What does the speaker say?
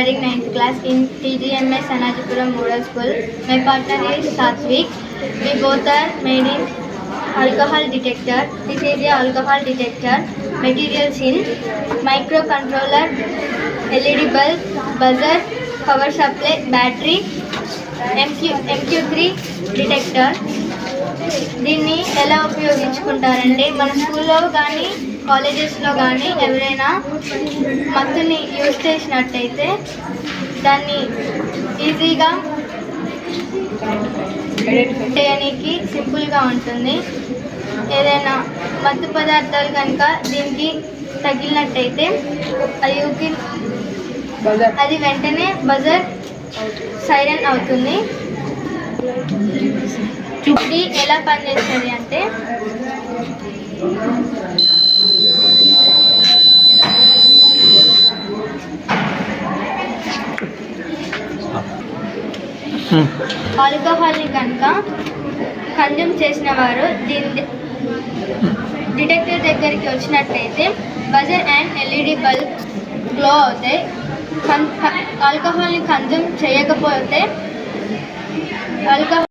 Studying ninth class in TGMS Anajipuram model school my partner is Satvik me both are made in alcohol detector this is alcohol detector materials in micro controller LED bulb buzzer power supply battery MQ MQ three detector దీన్ని ఎలా ఉపయోగించుకుంటారండి మన స్కూల్లో కానీ కాలేజెస్లో కానీ ఎవరైనా మత్తుని use చేసినట్టయితే దాన్ని ఈజీగా చేయడానికి సింపుల్గా ఉంటుంది. ఏదైనా మత్తు పదార్థాలు కనుక దీనికి తగిలినట్టయితే అది అది వెంటనే బజర్ సైరన్ అవుతుంది. ఇది ఎలా పనిచేస్తుంది అంటే ఆల్కహాల్ని కనుక కన్జ్యూమ్ చేసిన వారు దీని డిటెక్టర్ దగ్గరికి వచ్చినట్లయితే buzzer and LED bulb glow అవుతాయి. ఆల్కహాల్ ఆల్కహాల్ని కన్జ్యూమ్ చేయకపోతే ఆల్కహాల్